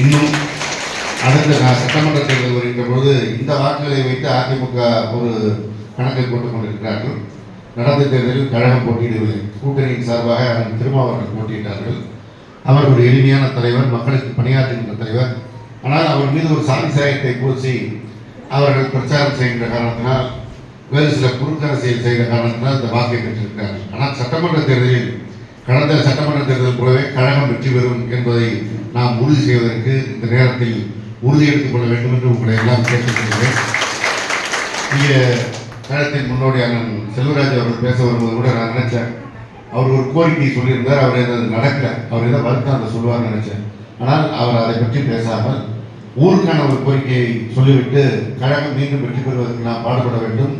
இன்னும் அடுத்த நான் சட்டமன்ற தேர்தல் வருகின்ற போது இந்த வாக்குகளை வைத்து அதிமுக ஒரு கணக்கை போட்டுக் கொண்டிருக்கிறார்கள். நடந்த தேர்தலில் கழகம் போட்டியிடவில்லை. கூட்டணியின் சார்பாக அண்ணன் திருமாவர்கள் போட்டியிட்டார்கள். அவர் ஒரு எளிமையான தலைவர் மக்களுக்கு பணியாற்றுகின்ற தலைவர். ஆனால் அவர் மீது ஒரு சாதி சாயத்தை பூசி அவர்கள் பிரச்சாரம் செய்கின்ற காரணத்தினால் வேறு சில குறுக்கரசியல் செய்கிற காரணத்தினால் இந்த வாக்கை பெற்றிருக்கிறார்கள். ஆனால் சட்டமன்ற தேர்தலில் கடந்த சட்டமன்ற தேர்தல் பெறும் என்பதை நாம் உறுதி செய்வதற்கு இந்த நேரத்தில் உறுதி எடுத்துக் கொள்ள வேண்டும் என்று உங்களை எல்லாம் கேட்டுக்கொள்கிறேன். இங்கே கழகத்தின் முன்னோடியான செல்வராஜ் அவர்கள் பேச வரும்போது கூட நான் நினைச்சேன். அவர் ஒரு கோரிக்கை சொல்லியிருந்தார் அவர் எதாவது நடக்கல. அவர் எதாவது வருத்தம் அதை சொல்லுவார்னு நினைச்சேன். ஆனால் அவர் அதை பற்றி பேசாமல் ஊருக்கான ஒரு கோரிக்கையை சொல்லிவிட்டு கழகம் மீண்டும் வெற்றி பெறுவதற்கு நாம் பாடுபட வேண்டும்.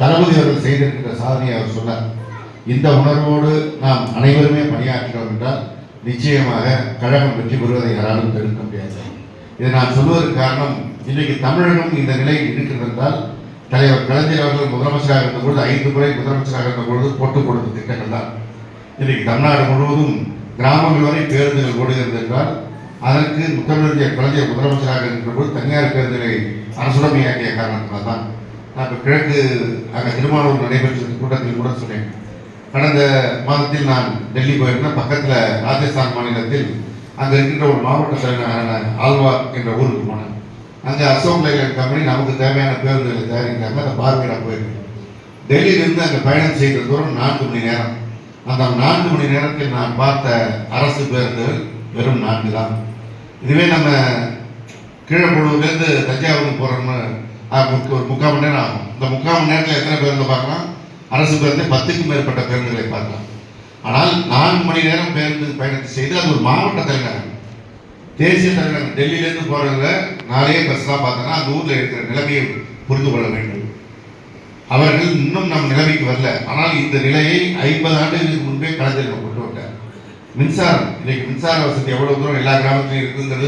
தளபதி அவர்கள் செய்திருக்கின்ற சாதனையை அவர் சொன்னார். இந்த உணர்வோடு நாம் அனைவருமே பணியாற்றினோம் என்றால் நிச்சயமாக கழகம் வெற்றி பெறுவதை யாராலும் தடுக்க முடியாது. இதை நான் சொல்வதற்கு காரணம் இன்றைக்கு தமிழகம் இந்த நிலையில் இருக்கிறது தலைவர் கலைஞர் அவர்கள் முதலமைச்சராக இருந்தபொழுது ஐந்து முறை முதலமைச்சராக இருந்தபொழுது போட்டுக் கொடுத்த திட்டங்கள் தான். இன்றைக்கு தமிழ்நாடு முழுவதும் கிராமங்கள் வரை பேருந்துகள் ஓடுகிறது என்றால் அதற்கு முத்தமிழறிஞர் கலைஞர் முதலமைச்சராக இருக்கிறபோது தனியார் பேருந்துகளை அரசுடமையாக்கிய காரணத்தினால் தான் நான் இப்போ கிழக்கு அங்கே திருமாவளூர் நடைபெற்ற கூட்டத்தில் கூட சொன்னேன். கடந்த மாதத்தில் நான் டெல்லி போயிருந்தேன். பக்கத்தில் ராஜஸ்தான் மாநிலத்தில் அங்கே இருக்கின்ற ஒரு மாவட்ட தலைநகரான என்ற ஊருக்கு போனேன். அங்கே அசோக் லைலண்ட் கம்பெனி நமக்கு தேவையான பேருந்துகளை தயாரிக்கிறாங்க. அதை பார்வையிட போயிருக்கேன். டெல்லியிலிருந்து அங்கே பயணம் செய்கிற தூரம் நான்கு மணி நேரம். அந்த நான்கு மணி நேரத்தில் நான் பார்த்த அரசு பேருந்துகள் வெறும் நான்கு தான். இதுவே நம்ம கீழப்பழுவிலேருந்து தஞ்சாவூருக்கு போகிறோம்னு ஒரு முக்கால் மணி நேரம் ஆகும். இந்த முக்கால் மணி நேரத்தில் எத்தனை பேருந்து பார்க்கலாம். அரசு பேருந்து பத்துக்கும் மேற்பட்ட பேருந்துகளை பார்க்கலாம். ஆனால் நான்கு மணி நேரம் பேருந்து பயணத்தை செய்து அது ஒரு மாவட்ட தலைநகரம். தேசிய தலைநகரம் டெல்லியிலேருந்து போகிறவங்க நாளையே பஸ்லாம் பார்த்தோன்னா அந்த ஊரில் இருக்கிற நிலைமையை புரிந்து கொள்ள வேண்டும். அவர்கள் இன்னும் நம் நிலைமைக்கு வரல. ஆனால் இந்த நிலையை ஐம்பது ஆண்டுகளுக்கு முன்பே கலைஞர்கள் கொண்டு வந்தார். மின்சாரம் இன்னைக்கு மின்சார வசதி எவ்வளவு தூரம் எல்லா கிராமத்திலையும் இருக்குங்கிறது